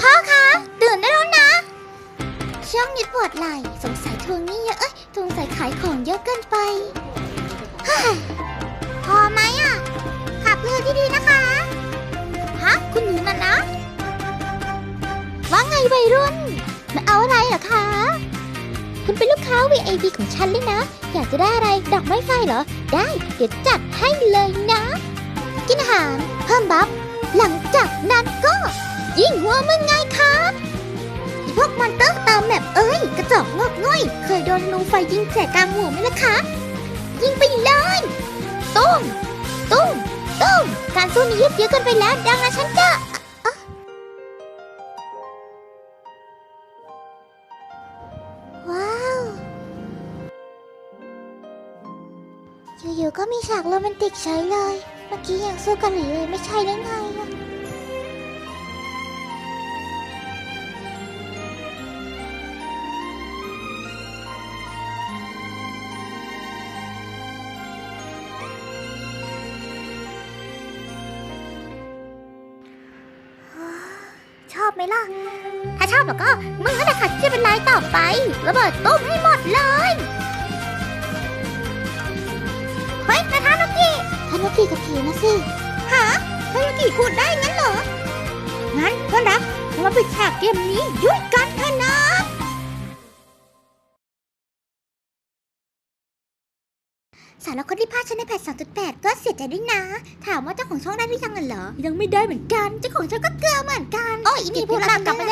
พ่อคะตื่นได้แล้วนะช่วงนี้ปวดไหล่สงสัยทวงหนี้เยอะเอ้ยสงสัยขายของเยอะเกินไปเฮ้ยพอไหมอะขับเรือดีๆนะคะฮะคุณหนูน่ะนะว่าไงวัยรุ่นมาเอาอะไรเหรอคะคุณเป็นลูกค้า VIP ของฉันเลยนะ อยากจะได้อะไรดอกไม้ไฟเหรอ ได้ เดี๋ยวจัดให้เลยนะ ยิงหัวมึงไงครับพวกมอนเตอร์ตามแมปเอ้ย กระจอกงอกง่อย เคยโดนนูไฟยิงแสกกลางหัวไหมล่ะคะ ยิงไปเลยตุ้มตุ้มตุ้มการสู้นี้ยืดเยื้อเกันไปแล้ว ดังนั้นฉันจะอะว้าวอยู่ๆก็มีฉากโรแมนติกใช้เลย เมื่อกี้ยังสู้กันหรือเลยไม่ใช่ได้ไง อะชอบไหมล่ะ ถ้าชอบแล้วก็มึงก็จะขัดที่เป็นลายต่อไประเบิดตุ้มให้หมดเลยเฮ้ยนาทานุกิทานุกิกับผีนะสิฮะทานุกิพูดได้งั้นเหรองั้นก็รักเรามาปิดฉากเกมนี้ด้วยกันเถอะนะ สารคดีภาคชั้นในแพท2.8ก็เสียใจด้วยนะ ถามว่าเจ้าของช่องได้หรือยังเหรอ ยังไม่ได้เหมือนกัน เจ้าของช่องก็เกลือเหมือนกัน โอ้ยนี่พูดแล้วกลับมาได้ละอะอะเดี๋ยวเดี๋ยวสิยังพูดไม่จบเลย